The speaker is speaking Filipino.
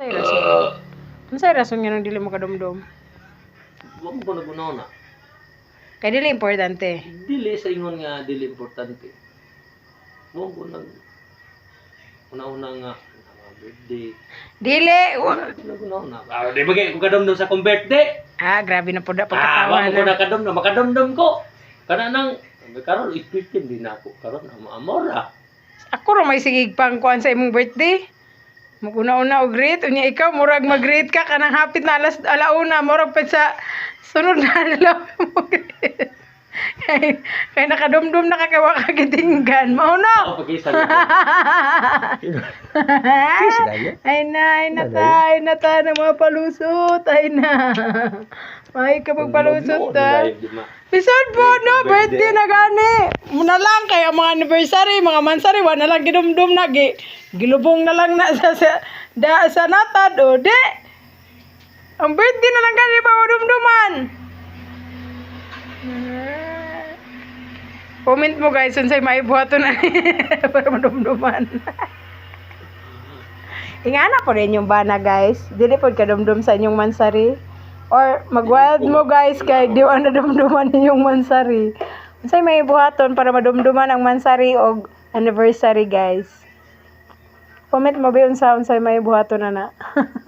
Unsay rason? Unsay rason nga nang dili mo kadumdum? Wa mo ko nagunaw na. Kay dili importante. Dili sa ingon nga dili importante. Wa ko nag una-una nga birthday. Dili. Nagunaw na. Ah, di ba kay ko kadumdum sa kong birthday? Ah, grabe na po da Ah, wa pagkatawa mo ko na. nakadumdum, makadumdum ko. Kana nang karon ispitin din ako karon ang amora. Ako ro may sigig pang kuan sa imong birthday. Maguna-una og greet, unya ikaw murag mag-greet ka kanang hapit na alas alauna murag pa sa sunod na adlaw mo kay, kay nakadumdum na ka kay wa ka gitinggan. Mao na. Ako pagkisa. ay na, ay na ta, ay na ta ng mga palusot, ay na. May ka magpalusot ta. Bisan po, no, birthday na gani. Muna lang kay ang mga anniversary, mga mansari, wa na lang ginumdum na, gi, gilubong na lang na sa, sa, da, sa natad, o, di. Ang birthday na lang gani pa madumduman. Comment mo guys, unsay maibuhaton na para madumduman. Ingana po rin yung bana guys. Dili po kadumdum sa inyong mansari. Or magwild mo guys kay di na dumduman ninyong mansari. Unsay may buhaton para madumduman ang mansari o anniversary guys. Comment mo ba yun sa may buhaton na na.